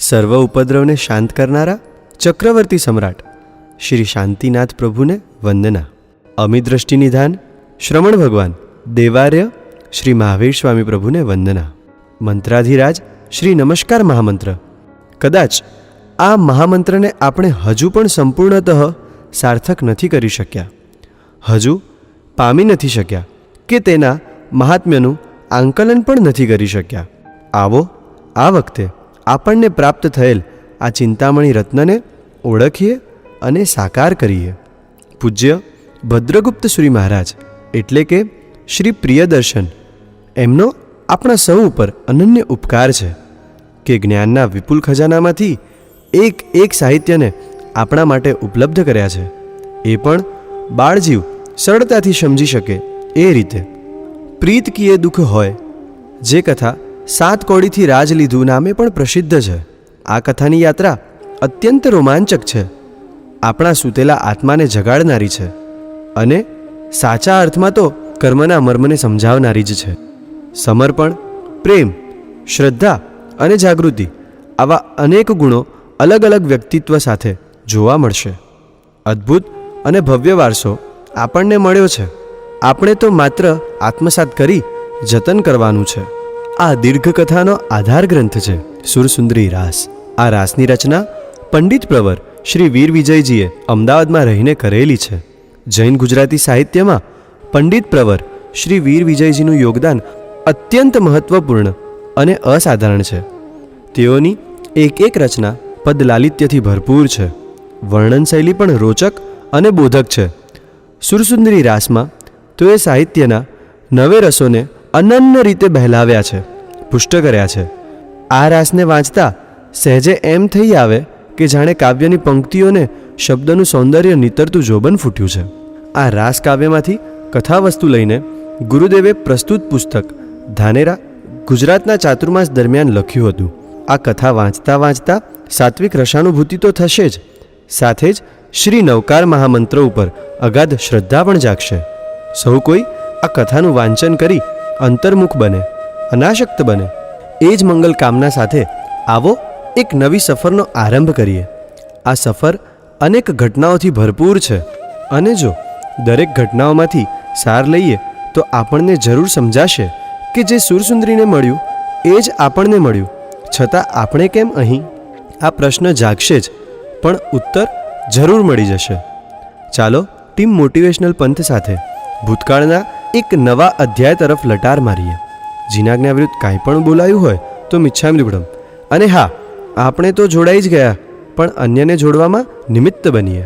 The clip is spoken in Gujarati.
સર્વ ઉપદ્રવને શાંત કરનારા ચક્રવર્તી સમ્રાટ શ્રી શાંતિનાથ પ્રભુને વંદના. અમિત દ્રષ્ટિ નિધાન શ્રમણ ભગવાન, દેવાર્ય શ્રી મહાવીર સ્વામી પ્રભુને વંદના. મંત્રાધિરાજ શ્રી નમસ્કાર મહામંત્ર. કદાચ આ મહામંત્રને આપણે હજુ પણ સંપૂર્ણતઃ સાર્થક નથી કરી શક્યા. હજુ પામી નથી શક્યા કે તેના મહાત્મ્યનું આંકલન પણ નથી કરી શક્યા. આવો, આ વખતે આપણને પ્રાપ્ત થયેલ આ ચિંતામણી રત્નને ઓળખીએ અને સાકાર કરીએ. પૂજ્ય ભદ્રગુપ્ત શ્રી મહારાજ, એટલે કે શ્રી પ્રિયદર્શન, એમનો આપણા સૌ ઉપર અનન્ય ઉપકાર છે કે જ્ઞાનના વિપુલ ખજાનામાંથી એક એક સાહિત્યને આપણા માટે ઉપલબ્ધ કર્યા છે. એ પણ બાળજીવ સરળતાથી સમજી શકે એ રીતે. પ્રીત કીએ દુઃખ હોય, જે કથા સાત કોડીથી રાજ લીધું નામે પણ પ્રસિદ્ધ છે. આ કથાની યાત્રા અત્યંત રોમાંચક છે. આપણા સૂતેલા આત્માને જગાડનારી છે અને સાચા અર્થમાં તો કર્મના મર્મને સમજાવનારી જ છે. સમર્પણ, પ્રેમ, શ્રદ્ધા અને જાગૃતિ આવા અનેક ગુણો અલગ અલગ વ્યક્તિત્વ સાથે જોવા મળશે. અદ્ભુત અને ભવ્ય વારસો આપણને મળ્યો છે. આપણે તો માત્ર આત્મસાત કરી જતન કરવાનું છે. આ દીર્ઘકથાનો આધાર ગ્રંથ છે. સુરસુંદરી રાસ. આ રાસની રચના પંડિત પ્રવર શ્રી વીર વિજયજીએ અમદાવાદમાં રહીને કરેલી છે. જૈન ગુજરાતી સાહિત્યમાં પંડિત પ્રવર શ્રી વીર વિજયજીનું યોગદાન અત્યંત મહત્વપૂર્ણ અને અસાધારણ છે. તેઓની એક એક રચના પદલાલિત્યથી ભરપૂર છે. વર્ણન શૈલી પણ રોચક અને બોધક છે. સુરસુંદરી રાસમાં તેઓએ સાહિત્યના નવે રસોને અનન્ય રીતે બહેલાવ્યા છે. પુષ્ટ કર્યા છે. આ રાસને વાંચતા સહેજે એમ થઈ આવે કે જાણે કાવ્યની પંક્તિઓને શબ્દનું સૌંદર્ય નીતરતું જોબન ફૂટ્યું છે. આ રાસ કાવ્યમાંથી કથાવસ્તુ લઈને ગુરુદેવે પ્રસ્તુત પુસ્તક ધાનેરા ગુજરાતના ચાતુર્માસ દરમિયાન લખ્યું હતું. આ કથા વાંચતા વાંચતા સાત્વિક રસાનુભૂતિ તો થશે જ. સાથે જ શ્રી નવકાર મહામંત્ર ઉપર અગાધ શ્રદ્ધા પણ જાગશે. સૌ કોઈ આ કથાનું વાંચન કરી અંતર્મુખ બને. અનાશક્ત બને. એ જ મંગલ કામના સાથે આવો એક નવી સફરનો આરંભ કરીએ. આ સફર અનેક ઘટનાઓથી ભરપૂર છે. અને જો દરેક ઘટનાઓમાંથી સાર લઈએ, તો આપણને જરૂર સમજાશે કે જે સુરસુંદરીને મળ્યું, એ જ આપણને મળ્યું. છતાં આપણે કેમ અહીં? આ પ્રશ્ન જાગશે જ, પણ ઉત્તર જરૂર મળી જશે. ચાલો ટીમ મોટિવેશનલ પંથ સાથે ભૂતકાળના એક નવા અધ્યાય તરફ લટાર મારીએ. જીનાજ્ઞા વિરુદ્ધ કાંઈ પણ બોલાયું હોય તો મિચ્છામ લીબડમ અને હા, આપણે તો જોડાઈ જ ગયા, પણ અન્યને જોડવામાં નિમિત્ત બનીએ.